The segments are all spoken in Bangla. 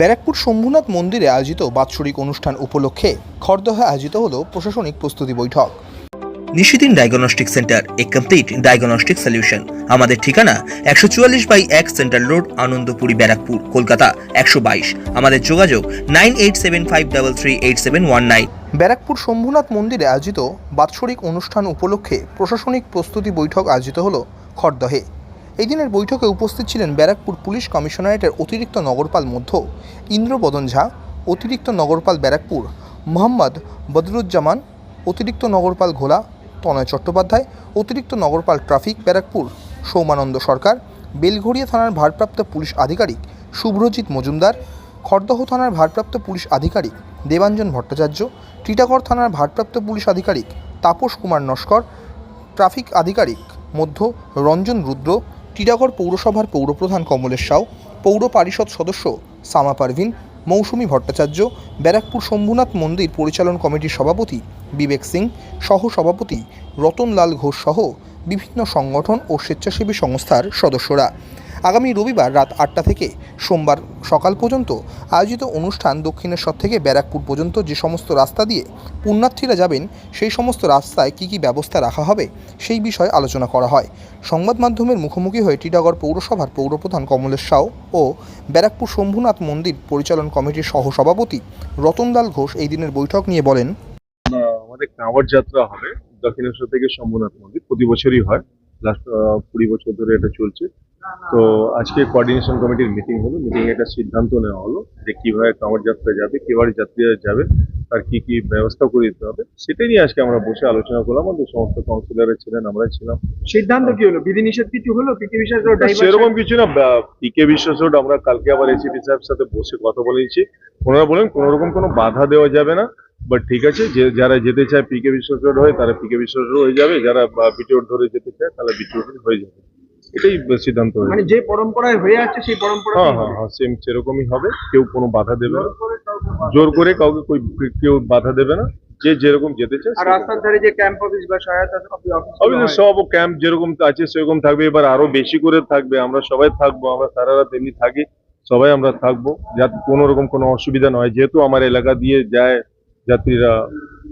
ব্যারাকপুর শম্ভুনাথ মন্দিরে আয়োজিত বাৎসরিক অনুষ্ঠান উপলক্ষে খড়দহে আয়োজিত হল প্রশাসনিক প্রস্তুতি বৈঠক। নিশিদিন ডায়াগনস্টিক সেন্টার এ কমপ্লিট ডায়াগনস্টিক সলিউশন আমাদের ঠিকানা একশো চুয়াল্লিশ বাই এক সেন্ট্রাল রোড আনন্দপুরি ব্যারাকপুর কলকাতা একশো বাইশ। আমাদের যোগাযোগ nine eight seven five double three eight seven one nine. Barrackpore Shambhunath মন্দিরে আয়োজিত বাৎসরিক অনুষ্ঠান উপলক্ষে প্রশাসনিক প্রস্তুতি বৈঠক আয়োজিত হল খড়দহে। এই দিনের বৈঠকে উপস্থিত ছিলেন ব্যারাকপুর পুলিশ কমিশনারেটের অতিরিক্ত নগরপাল মধ্য, ইন্দ্রবদন ঝা, অতিরিক্ত নগরপাল ব্যারাকপুর, মোহাম্মদ বদরুজ্জামান, অতিরিক্ত নগরপাল ঘোলা, তনয় চট্টোপাধ্যায়, অতিরিক্ত নগরপাল ট্রাফিক ব্যারাকপুর, সৌমানন্দ সরকার, বেলঘড়িয়া থানার ভারপ্রাপ্ত পুলিশ আধিকারিক শুভ্রজিৎ মজুমদার, খড়দহ থানার ভারপ্রাপ্ত পুলিশ আধিকারিক দেবাঞ্জন ভট্টাচার্য, টিটাগড় থানার ভারপ্রাপ্ত পুলিশ আধিকারিক তাপস কুমার নস্কর, ট্রাফিক আধিকারিক মধ্য রঞ্জন রুদ্র টিটাগড় পৌরসভার পৌরপ্রধান কমলেশ সাউ পৌর পারিষদ সদস্য সামা পারভিন, মৌসুমী ভট্টাচার্য, ব্যারাকপুর শম্ভুনাথ মন্দির পরিচালন কমিটির সভাপতি বিবেক সিং সহ সভাপতি রতনলাল ঘোষ সহ বিভিন্ন সংগঠন ও স্বেচ্ছাসেবী সংস্থার সদস্যরা। আগামী রবিবার রাত আটটা থেকে সোমবার সকাল পর্যন্ত আয়োজিত অনুষ্ঠান দক্ষিণেশ্বর থেকে ব্যারাকপুর পর্যন্ত যে সমস্ত রাস্তা দিয়ে পুণ্যার্থীরা যাবেন, সেই সমস্ত রাস্তায় কী কী ব্যবস্থা রাখা হবে, সেই বিষয়ে আলোচনা করা হয়। সংবাদ মাধ্যমের মুখোমুখি হয়ে টিটাগড় পৌরসভার পৌরপ্রধান কমলেশ সাউ ও ব্যারাকপুর শম্ভুনাথ মন্দির পরিচালন কমিটির সহসভাপতি রতনলাল ঘোষ এই দিনের বৈঠক নিয়ে বলেন আমাদের কাঁওয়ার যাত্রা হবে দক্ষিণেশ্বর থেকে শম্ভুনাথ মন্দির, প্রতি বছরই হয়। লাস্ট কুড়ি বছর ধরে এটা চলছে। তো আজকে কোঅর্ডিনেশন কমিটির মিটিং হলো। মিটিং একটা সিদ্ধান্ত নেওয়া হলো যে কীভাবে কামড় যাত্রা যাবে কীভাবে যাত্রীরা যাবে তার কি কি ব্যবস্থা করে দিতে হবে সেটাই নিয়ে আজকে আমরা বসে আলোচনা করলাম। আমাদের সমস্ত কাউন্সিলরে ছিলেন আমরা ছিলাম। সিদ্ধান্ত কি হলো? বিধিনিষেধ কিছু হলো? পিকে বিশ্বাস রোড সেরকম কিছু না। পিকে বিশ্বাস রোড আমরা কালকে আবার এসিপি সাহেবের সাথে বসে কথা বলেছি। ওনারা বলেন কোনো রকম কোনো বাধা দেওয়া যাবে না। বাট ঠিক আছে যে যারা যেতে চায় পিকে বিশ্বাস রোড হয়ে তারা পিকে বিশ্বাস রোড হয়ে যাবে। যারা বিটি রোড ধরে যেতে চায় তাহলে বিটি রোড হয়ে যাবে। এটাই সিদ্ধান্ত হয়েছে। মানে যে পরম্পরায় হয়ে আছে সেই পরম্পরা হ্যাঁ হ্যাঁ হ্যাঁ সেম সেরকমই হবে। কেউ কোনো বাধা দেবে না। জোর করে কাউকে কেউ বাধা দেবে না। যে যেরকম যেতে চায় আর রাস্তার ধারে যে ক্যাম্প অফিস বা সহায়তা অফিস সব ক্যাম্প যেরকম আছে সেরকম থাকবে। এবার আরও বেশি করে থাকবে। আমরা সবাই থাকব। আমরা সারা রাত এমনি থাকি। সবাই আমরা থাকব। যাতে কোনো রকম কোনো অসুবিধা নয়। যেহেতু আমার এলাকা দিয়ে যায় যাত্রীরা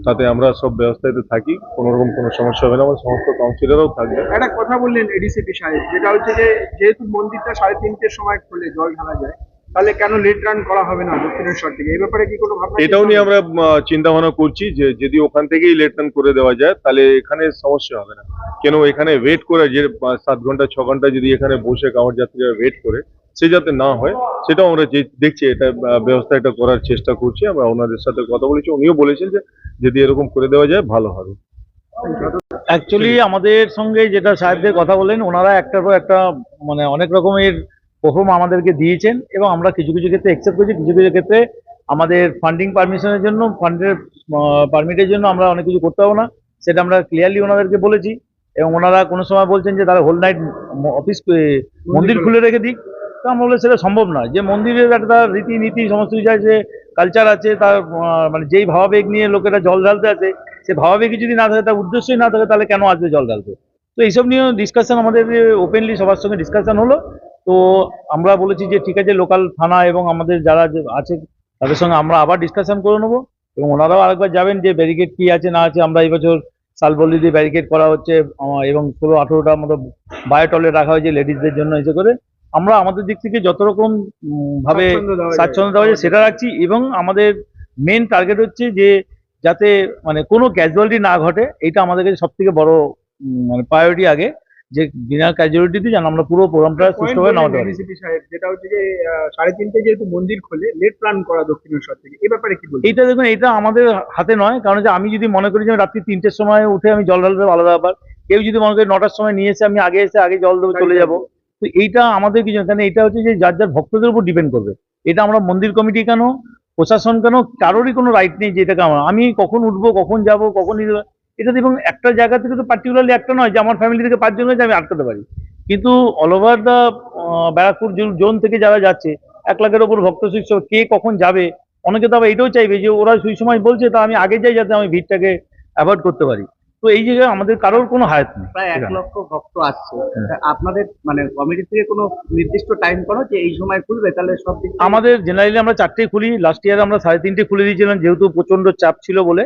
তাতে আমরা সব ব্যবস্থাতে থাকি কোনো রকম কোনো সমস্যা হবে না আমার সমস্ত কাউন্সিলরও থাকবে। একটা কথা বললেন এডিসিপি সাহেব যেটা হচ্ছে যে যেহেতু মন্দিরটা সাড়ে তিনটের সময় খুলে জল ঢালা যায় তাহলে কেন লেট রান করা হবে না দক্ষিণেশ্বর থেকে? এই ব্যাপারে কি কোনো ভাবনা এটাও নিয়ে আমরা চিন্তা ভাবনা করছি যে যদি ওখান থেকেই লেট রান করে দেওয়া যায় তাহলে এখানে সমস্যা হবে না। কেন এখানে ওয়েট করে যে সাত ঘণ্টা ছ ঘণ্টা যদি এখানে বসে কামড় যাত্রীরা ওয়েট করে সে যাতে না হয় সেটাও আমরা যে দেখছি এটা ব্যবস্থা এটা করার চেষ্টা করছি আমরা ওনাদের সাথে কথা বলেছি। উনিও বলেছেন যে যদি এরকম করে দেওয়া যায় ভালো হবে। অ্যাকচুয়ালি আমাদের সঙ্গে যেটা সাহেবদের কথা বলেন ওনারা একটার পর একটা মানে অনেক রকমের পারফর্ম আমাদেরকে দিয়েছেন এবং আমরা কিছু কিছু ক্ষেত্রে অ্যাকসেপ্ট করেছি কিছু কিছু ক্ষেত্রে আমাদের ফান্ডিং পারমিশনের জন্য ফান্ডের পারমিটের জন্য আমরা অনেক কিছু করতে পারব না। সেটা আমরা ক্লিয়ারলি ওনাদেরকে বলেছি এবং ওনারা কোনো সময় বলছেন যে তারা হোল নাইট অফিস মন্দির খুলে রেখে দিক। আমরা বলে সেটা সম্ভব নয়। যে মন্দিরের একটা রীতিনীতি, সমস্ত কিছু আছে কালচার আছে, তার মানে যেই ভাবাবেগ নিয়ে লোকেরা জল ঢালতে আছে সে ভাবাবেগই যদি না থাকে, তার উদ্দেশ্যই না থাকে, তাহলে কেন আসবে জল ঢালতে? তো এইসব নিয়েও ডিসকাশন আমাদের ওপেনলি সবার সঙ্গে ডিসকাশন হলো। তো আমরা বলেছি যে ঠিক আছে লোকাল থানা এবং আমাদের যারা আছে, তাদের সঙ্গে আমরা আবার ডিসকাশন করে নেব এবং ওনারাও আরেকবার যাবেন যে ব্যারিকেড কি আছে, না আছে। আমরা এবছর বছর সালবল্লি দিয়ে ব্যারিকেড করা হচ্ছে এবং ষোলো আঠেরোটার মতো বায়োটলে রাখা হয়েছে লেডিসদের জন্য এসে করে। আমরা আমাদের দিক থেকে যত রকম ভাবে স্বাচ্ছন্দ্য দেওয়া যায়। সেটা রাখছি এবং আমাদের মেন টার্গেট হচ্ছে যে যাতে মানে কোনো ক্যাজুয়ালিটি না ঘটে এটা আমাদের কাছে সব থেকে বড় মানে প্রায়োরিটি আগে যে বিনা ক্যাজুয়ালিটিতে যেন আমরা পুরো প্রোগ্রামটা সুস্থভাবে নামাতে পারি যেটা হচ্ছে যে সাড়ে তিনটে যেহেতু মন্দির খোলে লেট রান করা দক্ষিণেশ্বর থেকে এ ব্যাপারে কি বলবেন এইটা দেখুন এটা আমাদের হাতে নয় কারণ যে আমি যদি মনে করি যে রাত্রি তিনটের সময় উঠে আমি জল ঢালতে হবে, আলাদা ব্যাপার কেউ যদি মনে করি নটার সময় নিয়ে এসে আমি আগে এসে আগে জল দেবো চলে যাব তো এইটা আমাদের কিছু না, কারণ এটা হচ্ছে যে যার যার ভক্তদের উপর ডিপেন্ড করবে। এটা আমরা মন্দির কমিটি কেন? প্রশাসন কেন? কারোরই কোনো রাইট নেই যে এটাকে আমার আমি কখন উঠবো কখন যাব কখন এটা দেখুন একটা জায়গা থেকে তো পার্টিকুলারলি একটা নয় যে আমার ফ্যামিলি থেকে পাঁচজন হয়েছে আমি আটকাতে পারি। কিন্তু all over the Barrackpore zone থেকে যারা যাচ্ছে এক লাখের ওপর ভক্ত শিষ্য কে কখন যাবে? অনেকে তো আবার এটাও চাইবে যে ওরা সেই সময় বলছে তা আমি আগে যাই যাতে আমি ভিড়টাকে অ্যাভয়েড করতে পারি। তো এই জায়গায় আমাদের কারোর কোনো হায়াত নেই। প্রায় এক লক্ষ ভক্ত আসছে। হ্যাঁ। আপনাদের মানে কমিটি থেকে কোনো নির্দিষ্ট টাইম করো যে এই সময় খুলবে? তাহলে সব আমাদের জেনারেলি আমরা চারটে খুলি। লাস্ট ইয়ার আমরা সাড়ে তিনটে খুলে দিয়েছিলাম যেহেতু প্রচণ্ড চাপ ছিল বলে।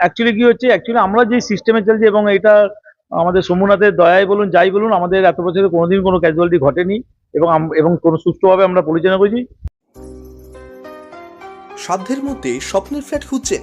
অ্যাকচুয়ালি কি হচ্ছে অ্যাকচুয়ালি আমরা যে সিস্টেমে চলছি এবং এটা আমাদের সোমনাথের দয়ায় বলুন যাই বলুন আমাদের এত বছরে কোনোদিন কোনো ক্যাজুয়ালিটি ঘটেনি এবং এবং কোনো সুষ্ঠুভাবে আমরা পরিচালনা করেছি। সাধ্যের মধ্যে স্বপ্নের ফ্ল্যাট খুঁজছেন